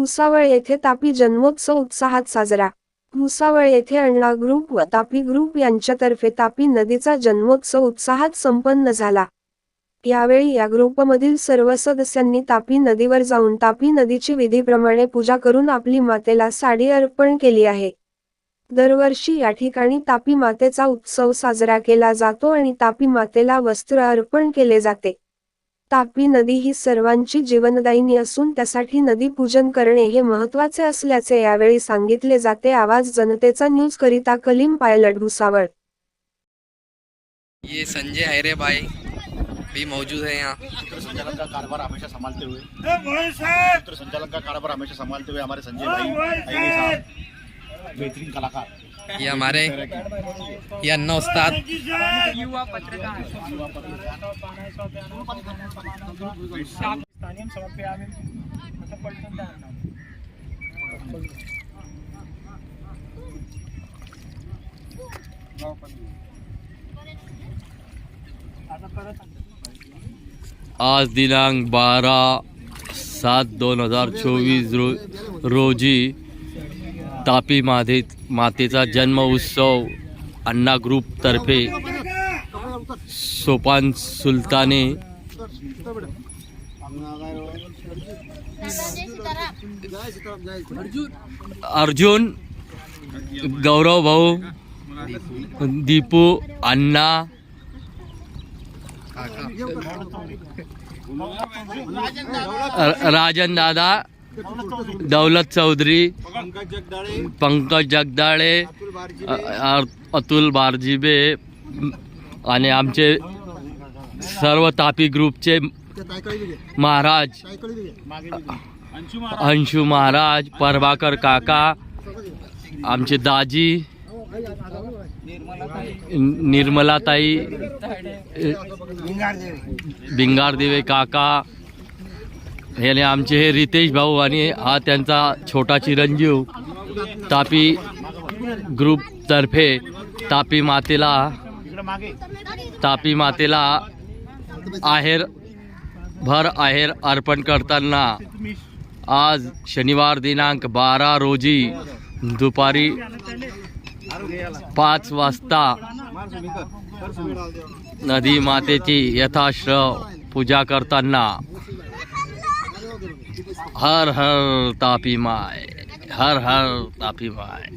भुसावळ येथे तापी जन्मोत्सव उत्साहात साजरा. भुसावळ येथे अण्णा ग्रुप व तापी ग्रुप यांच्यातर्फे तापी नदीचा जन्मोत्सव उत्साहात संपन्न झाला. यावेळी या ग्रुपमधील सर्व सदस्यांनी तापी नदीवर जाऊन तापी नदीची विधीप्रमाणे पूजा करून आपली मातेला साडी अर्पण केली आहे. दरवर्षी या ठिकाणी तापी मातेचा उत्सव साजरा केला जातो आणि तापी मातेला वस्त्र अर्पण केले जाते. तापी नदी ही सर्वांची जीवनदायिनी असून त्यासाठी नदी पूजन करणे हे महत्त्वाचे असल्याचे यावेळी सांगितले जाते. आवाज जनतेचा न्यूज करिता कलीम पायलट भुसावळ ये संजय हैरे भाई भी मौजूद है यहाँ। संचालन का कारोबार हमेशा संभालते हुए। संचालन का कारोबार हमेशा संभालते हुए हमारे संजय भाई आईने साहब! बेहतरीन कलाकार। ये हमारे ये अन्ना उस्ताद। जाणार आता परत आज दिनांक बारा सात दोन हज़ार चोवीस रो रोजी तापी माते मातेचा जन्म उत्सव अण्णा ग्रुपतर्फे सोपान सुलताने अर्जुन गौरव भाऊ दीपू अण्णा राजन दादा दौलत चौधरी पंकज जगदाळे अतुल बारजिबे आणि आमचे सर्व तापी ग्रुपचे महाराज अंशू महाराज प्रभाकर काका आमचे दाजी निर्मलाताई भिंगारदेवे काका याने आमचे हे रितेश भाऊ आणि हा त्यांचा छोटा चिरंजीव तापी ग्रुपतर्फे तापी मातेला तापी मातेला आहेर भर आहेर अर्पण करताना आज शनिवार दिनांक बारा रोजी दुपारी पाच वाजता नदी मातेची यथाश्रव पूजा करताना हर हर तापी माय हर हर तापी माय